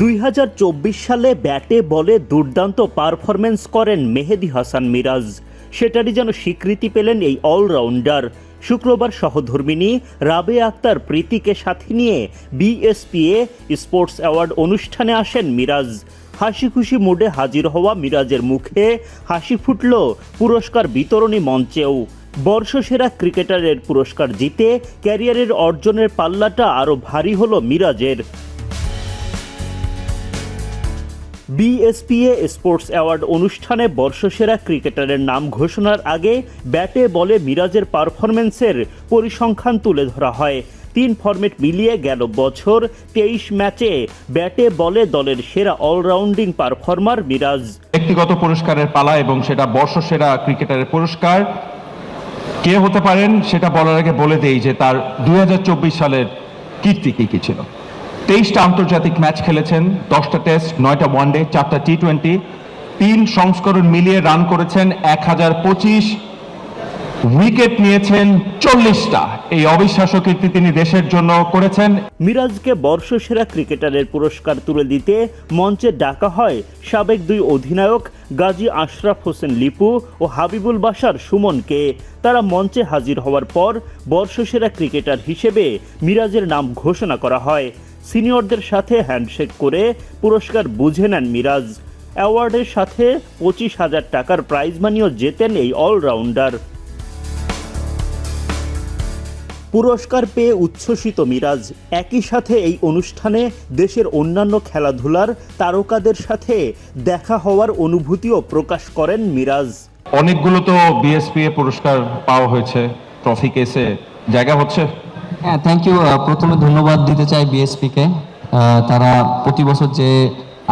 দুই হাজার চব্বিশ সালে ব্যাটে বলে দুর্দান্ত পারফরমেন্স করেন মেহেদি হাসান মিরাজ। সেটারই যেন স্বীকৃতি পেলেন এই অলরাউন্ডার। শুক্রবার সহধর্মিনী রাবে আক্তার প্রীতিকে সাথে নিয়ে বিএসপিএ স্পোর্টস অ্যাওয়ার্ড অনুষ্ঠানে আসেন মিরাজ। হাসি খুশি মুডে হাজির হওয়া মিরাজের মুখে হাসি ফুটল পুরস্কার বিতরণী মঞ্চেও। বর্ষসেরা ক্রিকেটারের পুরস্কার জিতে ক্যারিয়ারের অর্জনের পাল্লাটা আরও ভারী হলো মিরাজের। বিএসপিএ স্পোর্টস অ্যাওয়ার্ড অনুষ্ঠানে বর্ষসেরা ক্রিকেটারের নাম ঘোষণার আগে ব্যাটে বলে মিরাজের পারফরমেন্সের পরিসংখ্যান তুলে ধরা হয়। তিন ফরম্যাট মিলিয়ে গেল বছর তেইশ ম্যাচে ব্যাটে বলে দলের সেরা অলরাউন্ডিং পারফর্মার মিরাজ। ব্যক্তিগত পুরস্কারের পালা এবং সেটা বর্ষসেরা ক্রিকেটারের পুরস্কার। কে হতে পারেন সেটা বলার আগে বলে দেই যে তার দুই হাজার চব্বিশ সালের কীর্তি কি কি ছিল? তেইশটা আন্তর্জাতিক ম্যাচ খেলেছেন, দশটা টেস্ট নয়টা ওয়ানডে চারটা টি টোয়েন্টি তিন সংস্করণ মিলিয়ে রান করেছেন এক হাজার পঁচিশ। উইকেট নিয়েছেন চল্লিশটা। এই অবিশ্বাস্য কীর্তি তিনি দেশের জন্য করেছেন। মিরাজকে বর্ষসেরা ক্রিকেটারের পুরস্কার তুলে দিতে মঞ্চে ডাকা হয় সাবেক দুই অধিনায়ক গাজী আশরাফ হোসেন লিপু ও হাবিবুল বাশার সুমনকে। তারা মঞ্চে হাজির হওয়ার পর বর্ষসেরা ক্রিকেটার হিসেবে মিরাজের নাম ঘোষণা করা হয়। সিনিয়রদের সাথে হ্যান্ডশেক করে পুরস্কার বুঝে নেন মিরাজ। অ্যাওয়ার্ডের সাথে পঁচিশ হাজার টাকার প্রাইজ মানিও জেতেন এই অলরাউন্ডার। পুরস্কার পেয়ে উচ্ছ্বসিত মিরাজ। একই সাথে এই অনুষ্ঠানে দেশের অন্যান্য খেলাধুলার তারকাদের সাথে দেখা হওয়ার অনুভূতিও প্রকাশ করেন মিরাজ। অনেকগুলো তো বিএসপি পুরস্কার পাওয়া হয়েছে ট্রফি কেসে জায়গা হচ্ছে? হ্যাঁ থ্যাংক ইউ প্রথমে ধন্যবাদ দিতে চাই বিএসপিকে তারা প্রতি বছর যে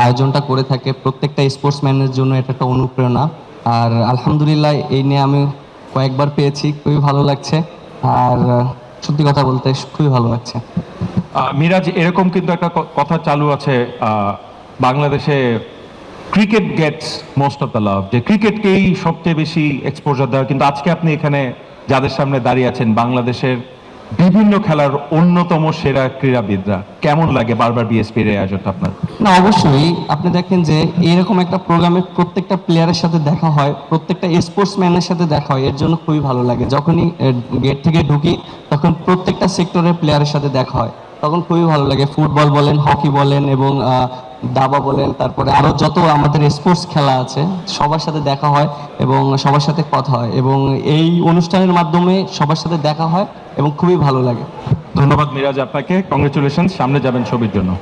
আয়োজনটা করে থাকে, প্রত্যেকটা স্পোর্টসম্যানের জন্য এটা একটা অনুপ্রেরণা। আর আলহামদুলিল্লাহ, এই নিয়ে আমি কয়েকবার পেয়েছি, খুবই ভালো লাগছে। আর সত্যি কথা বলতে খুবই ভালো লাগছে। মিরাজ, এরকম কিন্তু একটা কথা চালু আছে বাংলাদেশে cricket gets most of the love যে ক্রিকেটকেই সবচেয়ে বেশি এক্সপোজার দেওয়া। কিন্তু আজকে আপনি এখানে যাদের সামনে দাঁড়িয়ে আছেন, বাংলাদেশের বিভিন্ন খেলার অন্যতম সেরা ক্রীড়াবিদরা কেমন লাগে বারবার বিএসপির এই আয়োজনটা আপনার? না, অবশ্যই। আপনি দেখেন যে এরকম একটা প্রোগ্রামে প্রত্যেকটা প্লেয়ারের সাথে দেখা হয়, প্রত্যেকটা স্পোর্টসম্যানের সাথে দেখা হয়, এর জন্য খুবই ভালো লাগে। যখনই গেট থেকে ঢুকি, তখন প্রত্যেকটা সেক্টরের প্লেয়ারের সাথে দেখা হয়। তখন খুবই ভালো লাগে। ফুটবল বলেন, হকি বলেন এবং দাবা বলেন, তারপরে আরও যত আমাদের স্পোর্টস খেলা আছে, সবার সাথে দেখা হয় এবং সবার সাথে কথা হয় এবং এই অনুষ্ঠানের মাধ্যমে সবার সাথে দেখা হয় এবং খুবই ভালো লাগে। ধন্যবাদ মিরাজ আপনাকে। কংগ্রেচুলেশন সামনে যাবেন ছবির জন্য।